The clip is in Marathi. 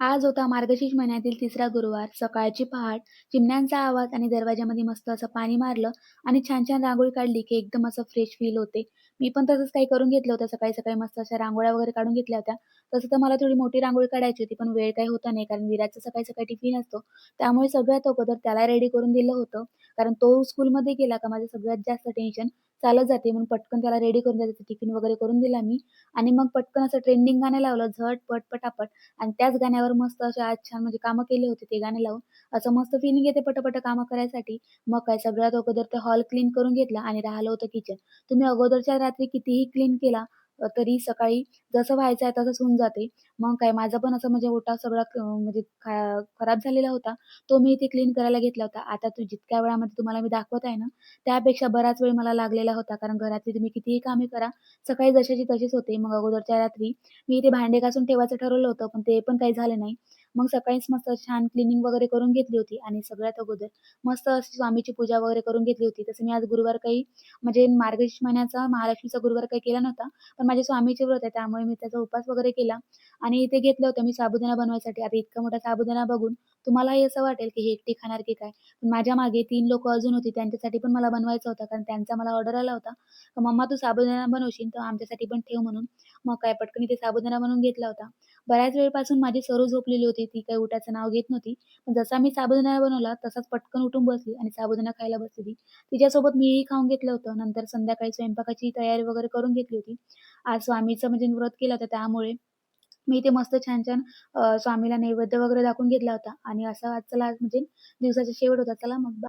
आज होता मार्गशीर्ष महिन्यातील तिसरा गुरुवार. सकाळची पहाट, चिमण्यांचा आवाज आणि दरवाजामध्ये मस्त असं पाणी मारलं आणि छान-छान रांगोळी काढली, की एकदम असं फ्रेश फील होते. मी पण तसंच काही करून घेतलं होतं. सकाळी-सकाळी मस्त अशा रांगोळ्या वगैरे काढून घेतल्या होत्या. तसं तर मला थोडी मोठी रांगोळी काढायची होती, पण वेळ काही होता नाही. कारण विराजचा सकाळी-सकाळी टिफिन असतो. त्यामुळे सगळ्यात अगोदर त्याला रेडी करून दिलं होतं. कारण तो स्कूलमध्ये गेला का माझं सगळ्यात जास्त टेन्शन चालत जाते. म्हणून पटकन त्याला रेडी करून द्यायचं. टिफिन वगैरे करून दिला मी आणि मग पटकन असं ट्रेंडिंग गाणं लावलं झट पट पटापट आणि त्याच गाण्यावर मस्त असे आज छान म्हणजे कामं केले होते ते गाणे लावून. असं मस्त फिलिंग येते पटापट कामं करायसाठी. मग काय सगळ्यात अगोदर ते हॉल क्लीन करून घेतला आणि राहिलं होतं किचन. तुम्ही अगोदरच्या रात्री कितीही क्लीन केला तरी सकाळी जसं व्हायचं आहे तसंच होऊन जाते. मग काय माझा पण असं म्हणजे ओटा सगळा म्हणजे खा खराब झालेला होता. तो मी इथे क्लीन करायला घेतला होता. आता तू जितक्या वेळामध्ये तुम्हाला मी दाखवत आहे ना, त्यापेक्षा बराच वेळ मला लागलेला होता. कारण घरातली तुम्ही कितीही कामे करा, सकाळी जशाची तशीच होते. मग अगोदरच्या रात्री मी इथे भांडे घासून ठेवायचं ठरवलं होतं, पण ते पण काही झालं नाही. मग सकाळीच मस्त छान क्लिनिंग वगैरे करून घेतली होती आणि सगळ्यात अगोदर मस्त अशी स्वामीची पूजा वगैरे करून घेतली होती. तसं मी आज गुरुवार काही म्हणजे मार्गशीर्ष महिन्याचा महालक्ष्मीचा गुरुवार काही केला नव्हता. पण माझे स्वामीचे व्रत आहे त्यामुळे मी त्याचा उपास वगैरे केला आणि इथे घेतलं होतं मी साबुदाणा बनवायसाठी. आता इतका मोठा साबुदाणा बघून तुम्हालाही असं वाटेल, की हे एकटी खाणार की काय? पण माझ्या मागे तीन लोक अजून होती त्यांच्यासाठी पण मला बनवायचा होता. कारण त्यांचा मला ऑर्डर आला होता, "तर मम्मा तू साबुदाणा बनवशील तर आमच्यासाठी पण ठेव" म्हणून. मग काय पटकन इथे साबुदाणा बनवून घेतला होता. बऱ्याच वेळपासून माझी सरू झोपलेली होती. ती काही उठायचं नाव घेत नव्हती. पण जसा मी साबुदाणा बनवला तसाच पटकन उठून बसली आणि साबुदाणा खायला बसली. तिच्यासोबत मीही खाऊन घेतलं होतं. नंतर संध्याकाळी स्वयंपाकाची तयारी वगैरे करून घेतली होती. आज स्वामीचं म्हणजे व्रत केलं होतं त्यामुळे मी इथे मस्त छान-छान स्वामीला नैवेद्य वगैरे दाखवून घेतला होता आणि असा आज चला आज म्हणजे दिवसाचा शेवट होता. चला मग